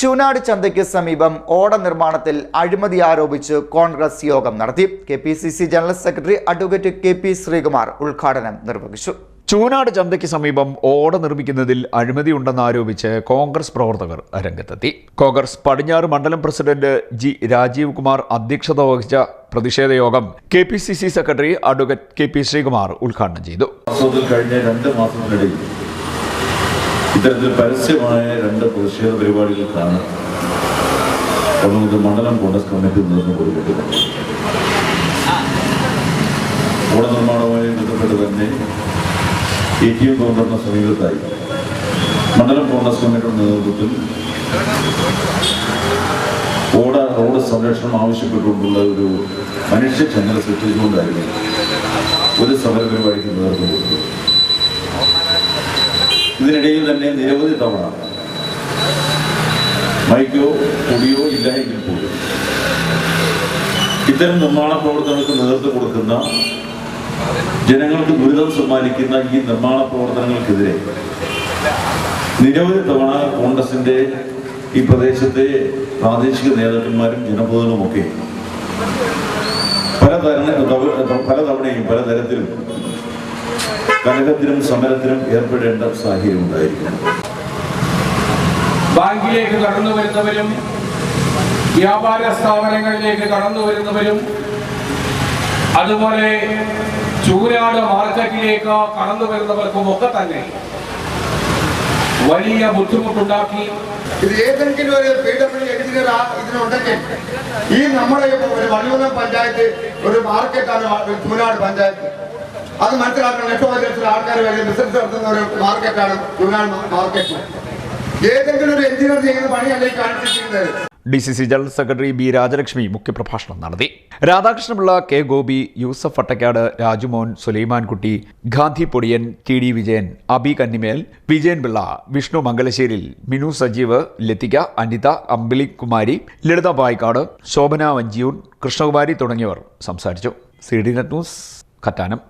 ചൂനാട് ചന്തയ്ക്ക് സമീപം ഓട നിർമ്മാണത്തിൽ അഴിമതി ആരോപിച്ച് കോൺഗ്രസ് യോഗം നടത്തി. K P C C general secretary advocate K P Sreekumar ഉദ്ഘാടനം നിർവഹിച്ചു. ചൂനാട് ചന്തയ്ക്ക് സമീപം ഓട നിർമ്മിക്കുന്നതിൽ അഴിമതി ഉണ്ടെന്നാരോപിച്ച് കോൺഗ്രസ് പ്രവർത്തകർ രംഗത്തെത്തി കോൺഗ്രസ് പടിഞ്ഞാറ് മണ്ഡലം പ്രസിഡന്റ് ജി രാജീവ് കുമാർ അധ്യക്ഷത വഹിച്ച പ്രതിഷേധ യോഗം K P C C secretary advocate K P Sreekumar ഉദ്ഘാടനം ചെയ്തു. കഴിഞ്ഞ രണ്ട് മാസത്തിനിടയിൽ ഇത്തരത്തിൽ പരസ്യമായ രണ്ട് പ്രതിഷേധ പരിപാടികൾക്കാണ് ഒന്നാമത് മണ്ഡലം കോൺഗ്രസ് കമ്മിറ്റി നിന്ന് കൊടുക്കുന്നത് കൂടെ നിർമ്മാണവുമായി ബന്ധപ്പെട്ട് തന്നെ എ ടി എം കൗണ്ടറിന് സമീപത്തായി മണ്ഡലം കോൺഗ്രസ് കമ്മിറ്റിയുടെ നേതൃത്വത്തിൽ ഓട റോഡ് സംരക്ഷണം ആവശ്യപ്പെട്ടുകൊണ്ടുള്ള ഒരു മനുഷ്യ ചങ്ങല സൃഷ്ടിച്ചുകൊണ്ടായിരുന്നു ഒരു സമര പരിപാടിക്ക് നേതൃത്വം ഇതിനിടയിൽ തന്നെ നിരവധി തവണ മൈക്കോ കുടിയോ ഇല്ല എങ്കിൽ പോലും ഇത്തരം നിർമ്മാണ പ്രവർത്തനങ്ങൾക്ക് നേതൃത്വം കൊടുക്കുന്ന ജനങ്ങൾക്ക് ദുരിതം സമ്മാനിക്കുന്ന ഈ നിർമ്മാണ പ്രവർത്തനങ്ങൾക്കെതിരെ നിരവധി തവണ കോൺഗ്രസിന്റെ ഈ പ്രദേശത്തെ പ്രാദേശിക നേതാക്കന്മാരും പലതരണ പല തവണയും പലതരത്തിലും കലഹത്തിനും സമരത്തിനും ഏർപ്പെടേണ്ട സാഹചര്യം ഉണ്ടായിരിക്കും ബാങ്കിലേക്ക് കടന്നു വരുന്നവരും വ്യാപാര സ്ഥാപനങ്ങളിലേക്ക് കടന്നു വരുന്നവരും അതുപോലെ ചൂരാട് മാർക്കറ്റിലേക്ക് കടന്നു വരുന്നവർക്കും ഒക്കെ തന്നെ വലിയ ബുദ്ധിമുട്ടുണ്ടാക്കി. ഇത് ഏതെങ്കിലും ഒരു പി ഡബ്ല്യു എഞ്ചിനീയർ ഇതിനുണ്ടെങ്കിൽ ഈ നമ്മുടെ ഒരു വള്ളുവനം പഞ്ചായത്ത് ഒരു മാർക്കറ്റാണ് ചൂരാട് പഞ്ചായത്ത്. അത് മനസ്സിലാക്കണം. ലക്ഷോ ലക്ഷം ആൾക്കാർ വരെ ബിസിനസ് നടത്തുന്ന ഒരു മാർക്കറ്റാണ് ചൂനാട് മാർക്കറ്റ് ഏതെങ്കിലും ഒരു എഞ്ചിനീയർ ചെയ്യുന്ന പണിയല്ലേ ഈ കാണിച്ചിരിക്കുന്നത് D C C general secretary B Rajalakshmi മുഖ്യപ്രഭാഷണം നടത്തി. Radhakrishnapillai K Gopi Yusuf Attakkad Rajumon Sulaimankutty Gandhi Podiyan T D Vijayan Abi Kannimel Vijayan Pillai Vishnu Mangalasseril Minu Sajeev Lathika Anitha Ambili Kumari Lalitha Payikkad Shobhana Vanchiyoor Krishnakumari തുടങ്ങിയവർ സംസാരിച്ചു. C D net news Kattanam.